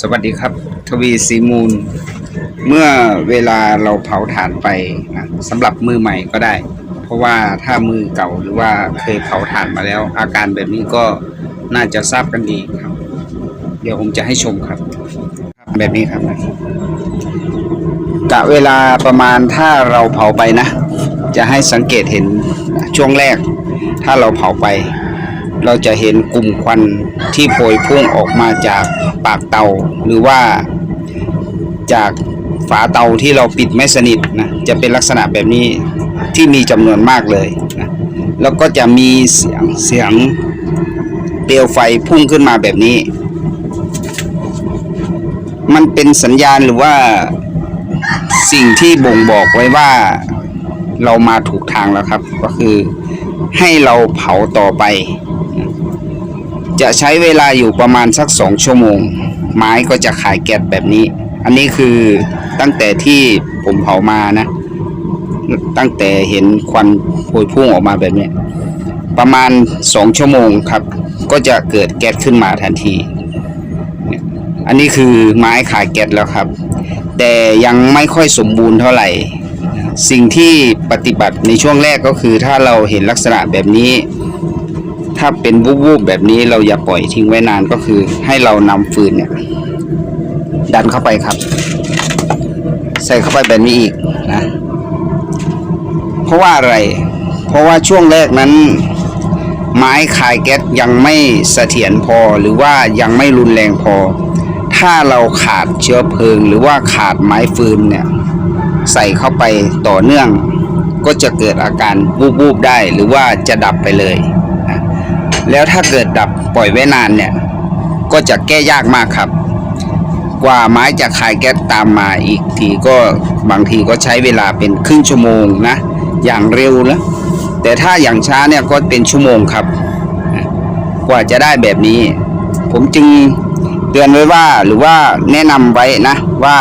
สวัสดีครับ ทวีสีมูล เมื่อเวลาเราเผาถ่านไปนะสำหรับมือใหม่ก็ได้ เพราะว่าถ้ามือเก่าหรือว่าเคยเผาถ่านมาแล้ว อาการแบบนี้ก็น่าจะทราบกันดีครับ เดี๋ยวผมจะให้ชมครับ แบบนี้ครับกะเวลาประมาณถ้าเราเผาไปนะ จะให้สังเกตเห็นช่วงแรก ถ้าเราเผาไป เราจะเห็นกลุ่มควันที่โพยพุ่งออกมาจากปากเตา หรือว่าจากฝาเตาที่เราปิดไม่สนิทนะจะเป็นลักษณะแบบนี้ที่มีจำนวนมากเลยนะแล้วก็จะมีเสียงเสียงเปลวไฟพุ่งขึ้นมาแบบนี้ มันเป็นสัญญาณหรือว่าสิ่งที่บ่งบอกไว้ว่าเรามาถูกทางแล้วครับ ก็คือให้เราเผาต่อไป จะใช้เวลาอยู่ประมาณสักสองชั่วโมง ไม้ก็จะขายแก๊สแบบนี้ อันนี้คือตั้งแต่ที่ผมเผามานะ ตั้งแต่เห็นควันพวยพุ่งออกมาแบบนี้ ประมาณสองชั่วโมงครับ ก็จะเกิดแก๊สขึ้นมาทันที อันนี้คือไม้ขายแก๊สแล้วครับ แต่ยังไม่ค่อยสมบูรณ์เท่าไหร่ สิ่งที่ปฏิบัติในช่วงแรกก็คือถ้าเราเห็นลักษณะแบบนี้ ถ้าเป็นวูบๆแบบนี้เราอย่าปล่อยทิ้งไว้นานก็คือ ให้เรานำฟืนเนี่ย ดันเข้าไปครับ ใส่เข้าไปแบบนี้อีกนะ เพราะว่าอะไร เพราะว่าช่วงแรกนั้น ไม้คายแก๊สยังไม่เสถียรพอหรือว่ายังไม่รุนแรงพอ ถ้าเราขาดเชื้อเพลิง หรือว่าขาดไม้ฟืนเนี่ย ใส่เข้าไปต่อเนื่อง ก็จะเกิดอาการวูบๆได้หรือว่าจะดับไปเลย แล้วถ้าเกิดดับปล่อยไว้นานเนี่ย ก็จะแก้ยากมากครับ กว่าไม้จะคายแก๊สตามมาอีกทีก็บางทีก็ใช้เวลาเป็นครึ่งชั่วโมงนะ อย่างเร็วนะแต่ถ้าอย่างช้าเนี่ยก็เป็นชั่วโมงครับ กว่าจะได้แบบนี้ ผมจึงเตือนไว้ว่าหรือว่าแนะนำไว้นะว่า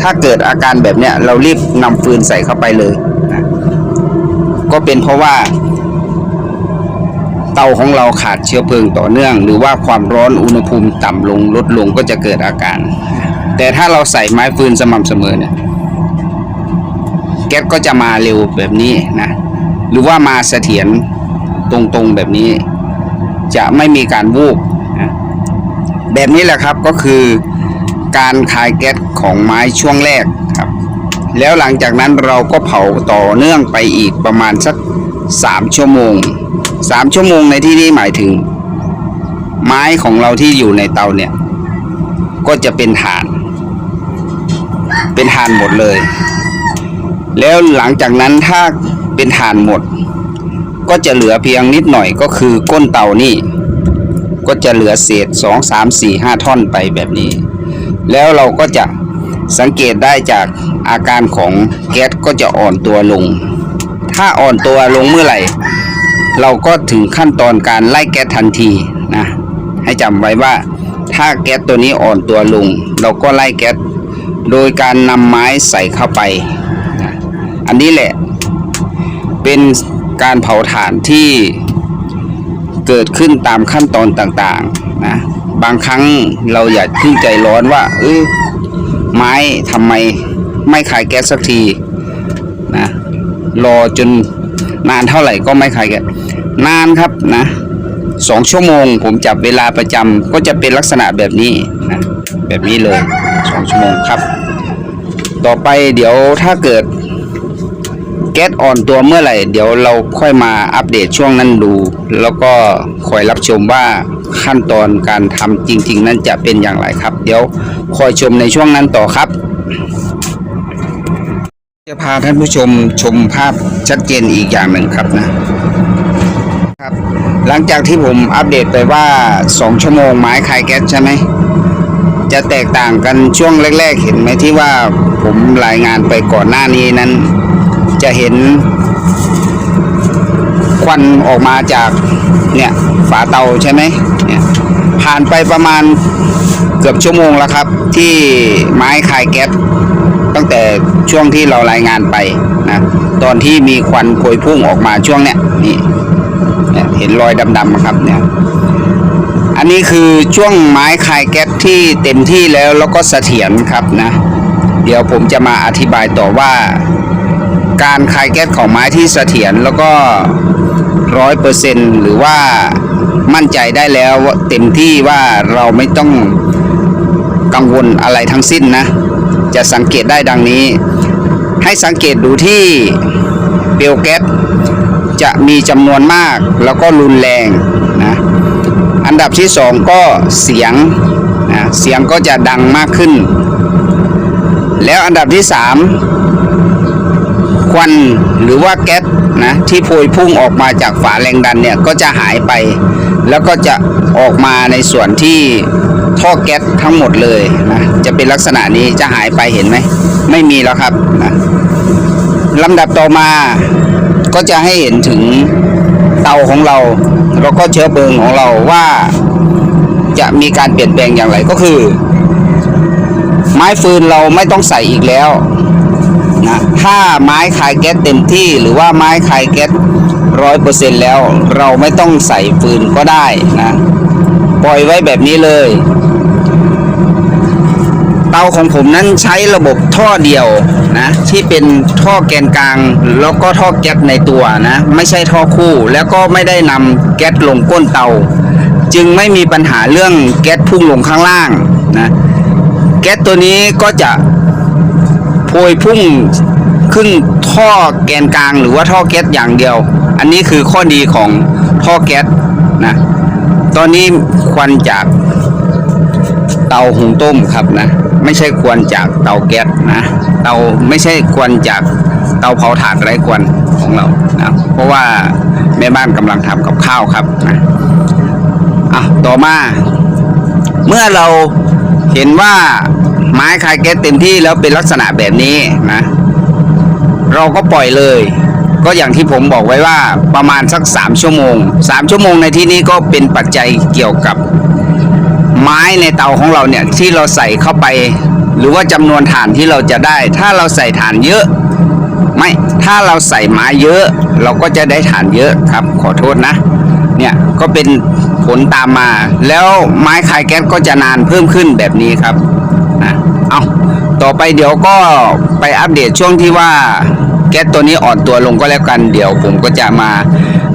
ถ้าเกิดอาการแบบเนี้ยเรารีบนำฟืนใส่เข้าไปเลยนะก็เป็นเพราะว่า เตาของเราขาดเชื้อเพลิงต่อเนื่อง หรือว่าความร้อนอุณหภูมิต่ำลงลดลงก็จะเกิดอาการ แต่ถ้าเราใส่ไม้ฟืนสม่ำเสมอเนี่ยแก๊สก็จะมาเร็วแบบนี้นะหรือว่ามาเสถียรตรงๆแบบนี้ จะไม่มีการวูบนะแบบนี้แหละครับก็คือการคายแก๊สของไม้ช่วงแรกครับ แล้วหลังจากนั้นเราก็เผาต่อเนื่องไปอีกประมาณสักสามชั่วโมง สามชั่วโมงในที่นี้หมายถึง ไม้ของเราที่อยู่ในเตาเนี่ย ก็จะเป็นฐาน เป็นฐานหมดเลย แล้วหลังจากนั้นถ้าเป็นฐานหมด ก็จะเหลือเพียงนิดหน่อยก็คือก้นเตานี่ ก็จะเหลือเศษสองสามสี่ห้าท่อนไปแบบนี้ แล้วเราก็จะสังเกตได้จากอาการของแก๊สก็จะอ่อนตัวลง ถ้าอ่อนตัวลงเมื่อไหร่ เราก็ถึงขั้นตอนการไล่แก๊สทันทีนะให้จำไว้ว่าถ้าแก๊สตัวนี้อ่อนตัวลง เราก็ไล่แก๊สโดยการนำไม้ใส่เข้าไปนะอันนี้แหละเป็นการเผาถ่านที่เกิดขึ้นตามขั้นตอนต่างๆนะบางครั้งเราอย่าเพิ่งใจร้อนว่าเอ้ยไม้ทำไมไม่ขายแก๊สสักทีนะรอจนนานเท่าไหร่ก็ไม่ขายแก๊ส นานครับนะสองชั่วโมง ผมจับเวลาประจำก็จะเป็นลักษณะแบบนี้นะแบบนี้เลยสองชั่วโมงครับ ต่อไปเดี๋ยวถ้าเกิดแก๊สอ่อนตัวเมื่อไหร่ เดี๋ยวเราค่อยมาอัปเดตช่วงนั้นดู แล้วก็คอยรับชมว่าขั้นตอนการทำจริง ๆ นั้นจะเป็นอย่างไรครับ เดี๋ยวคอยชมในช่วงนั้นต่อครับ จะพาท่านผู้ชมชมภาพชัดเจนอีกอย่างหนึ่งครับนะ ครับ หลังจากที่ผมอัปเดตไปว่า 2 ชั่วโมงไม้คายแก๊สใช่ไหม จะแตกต่างกันช่วงแรก ๆ เห็นไหมที่ว่าผมรายงานไปก่อนหน้านี้นั้น จะเห็น ควันออกมาจากเนี่ยฝาเตาใช่ไหมเนี่ยผ่านไปประมาณเกือบชั่วโมงแล้วครับ ที่ไม้คายแก๊สตั้งแต่ช่วงที่เรารายงานไปนะตอนที่มีควันโพยพุ่งออกมาช่วงเนี้ยนี่ เห็นรอยดำๆครับเนี่ย อันนี้คือช่วงไม้คายแก๊สที่เต็มที่แล้วแล้วก็เสถียรครับนะ เดี๋ยวผมจะมาอธิบายต่อว่า การคายแก๊สของไม้ที่เสถียรแล้วก็ร้อยเปอร์เซ็นหรือว่ามั่นใจได้แล้วว่าเต็มที่ว่าเราไม่ต้องกังวลอะไรทั้งสิ้นนะ จะสังเกตได้ดังนี้ ให้สังเกตดูที่เปลวแก๊ส จะมีจำนวนมากแล้วก็รุนแรงนะอันดับที่สองก็เสียงนะเสียงก็จะดังมากขึ้น แล้วอันดับที่สามควันหรือว่าแก๊สนะที่โพยพุ่งออกมาจากฝาแรงดันเนี่ยก็จะหายไป แล้วก็จะออกมาในส่วนที่ท่อแก๊สทั้งหมดเลยนะจะเป็นลักษณะนี้จะหายไปเห็นไหมไม่มีแล้วครับนะลำดับต่อมา ก็จะให้เห็นถึงเตาของเราแล้วก็เชื้อเพลิงของเราว่าจะมีการเปลี่ยนแปลงอย่างไรก็คือ ไม้ฟืนเราไม่ต้องใส่อีกแล้วนะถ้าไม้คายแก๊สเต็มที่หรือว่าไม้คายแก๊สร้อยเปอร์เซ็นแล้ว เราไม่ต้องใส่ฟืนก็ได้นะ ปล่อยไว้แบบนี้เลย เตาของผมนั้นใช้ระบบท่อเดียวนะที่เป็นท่อแกนกลาง แล้วก็ท่อแก๊สในตัวนะไม่ใช่ท่อคู่ แล้วก็ไม่ได้นำแก๊สลงก้นเตา จึงไม่มีปัญหาเรื่องแก๊สพุ่งลงข้างล่างนะแก๊สตัวนี้ก็จะโพยพุ่งขึ้นท่อแกนกลางหรือว่าท่อแก๊สอย่างเดียว อันนี้คือข้อดีของท่อแก๊สนะตอนนี้ควันจากเตาหุงต้มครับนะ ไม่ใช่ควันจากเตาแก๊สนะเตาไม่ใช่ควันจากเตาเผาถ่านไร้ควันของเรานะเพราะว่าแม่บ้านกำลังทำกับข้าวครับนะอะต่อมา เมื่อเราเห็นว่าไม้คายแก๊สเต็มที่แล้วเป็นลักษณะแบบนี้นะ เราก็ปล่อยเลย ก็อย่างที่ผมบอกไว้ว่าประมาณสัก 3 ชั่วโมง 3 ชั่วโมงในที่นี้ก็เป็นปัจจัยเกี่ยวกับ ไม้ในเตาของเราเนี่ยที่เราใส่เข้าไป หรือว่าจำนวนถ่านที่เราจะได้ ถ้าเราใส่ถ่านเยอะ ไม่ถ้าเราใส่ไม้เยอะ เราก็จะได้ถ่านเยอะครับ ขอโทษนะ เนี่ยก็เป็นผลตามมา แล้วไม้คายแก๊สก็จะนานเพิ่มขึ้นแบบนี้ครับนะเอาต่อไปเดี๋ยวก็ไปอัปเดตช่วงที่ว่าแก๊สตัวนี้อ่อนตัวลงก็แล้วกันเดี๋ยวผมก็จะมา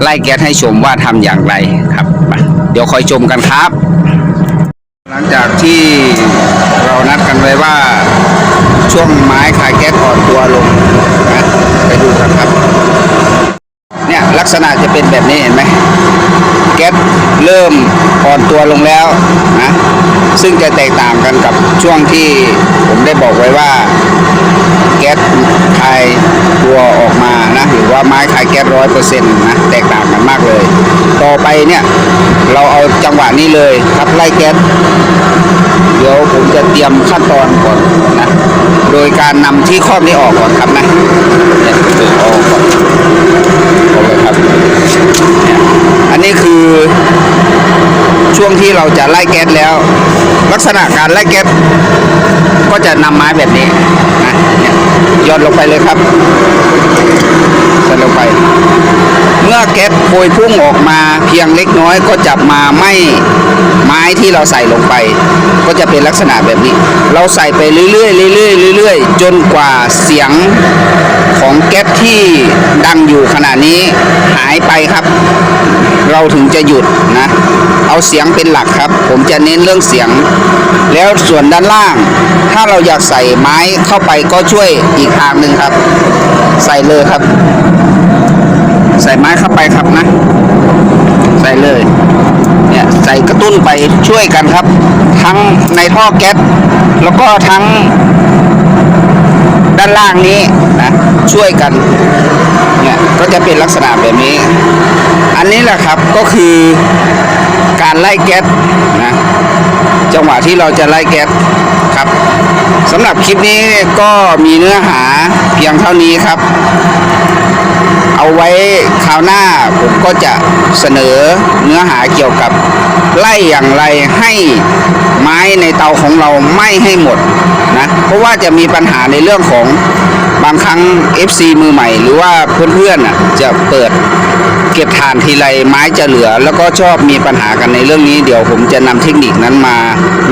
ไล่แก๊สให้ชมว่าทำอย่างไรครับ เดี๋ยวคอยชมกันครับ หลังจากที่เรานัดกันไว้ว่าช่วงไม้คายแก๊สอ่อนตัวลงนะไปดูกันครับ เนี่ยลักษณะจะเป็นแบบนี้เห็นไหมแก๊สเริ่มอ่อนตัวลงแล้วนะซึ่งจะแตกต่างกันกับช่วงที่ผมได้บอกไว้ว่า แก๊สคายตัวออก นะหรือว่าไม้คายแก๊สร้อยเปอร์เซ็นต์นะแตกต่างกันมากเลย ต่อไปเนี่ยเราเอาจังหวะนี้เลยครับไล่แก๊สเดี๋ยวผมจะเตรียมขั้นตอนก่อนนะโดยการนำที่ครอบนี้ออกก่อนครับนะเนี่ยดึงออกก่อนออกเลยครับอันนี้คือช่วงที่เราจะไล่แก๊สแล้ว ลักษณะการไล่แก๊สก็จะนำไม้แบบนี้นะยหย่อนลงไปเลยครับ ไป เมื่อแก๊สโพยพุ่งออกมาเพียงเล็กน้อยก็จะมาไหม้ไม้ที่เราใส่ลงไป ก็จะเป็นลักษณะแบบนี้ เราใส่ไปเรื่อยๆเรื่อยๆเรื่อยๆ จนกว่าเสียงของแก๊สที่ดังอยู่ขณะนี้หายไปครับ เราถึงจะหยุดนะ เอาเสียงเป็นหลักครับ ผมจะเน้นเรื่องเสียง แล้วส่วนด้านล่าง ถ้าเราอยากใส่ไม้เข้าไปก็ช่วยอีกทางหนึ่งครับ ใส่เลยครับ ใส่ไม้เข้าไปครับนะ ใส่เลย เนี่ยใส่กระตุ้นไปช่วยกันครับ ทั้งในท่อแก๊สแล้วก็ทั้งด้านล่างนี้นะช่วยกันเนี่ยก็จะเป็นลักษณะแบบนี้ อันนี้แหละครับก็คือการไล่แก๊สนะจังหวะที่เราจะไล่แก๊สครับสำหรับคลิปนี้ก็มีเนื้อหาเพียงเท่านี้ครับ เอาไว้คราวหน้าผมก็จะเสนอเนื้อหาเกี่ยวกับไล่อย่างไรให้ไม้ในเตาของเราไม้ให้หมดนะเพราะว่าจะมีปัญหาในเรื่องของบางครั้ง FC มือใหม่ หรือว่าเพื่อนๆจะเปิดเก็บถ่านทีไรไม้จะเหลือ แล้วก็ชอบมีปัญหากันในเรื่องนี้เดี๋ยวผมจะนำเทคนิคนั้นมา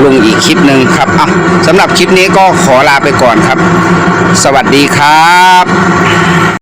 ลงอีกคลิปหนึ่งครับอะสำหรับคลิปนี้ก็ขอลาไปก่อนครับ สวัสดีครับ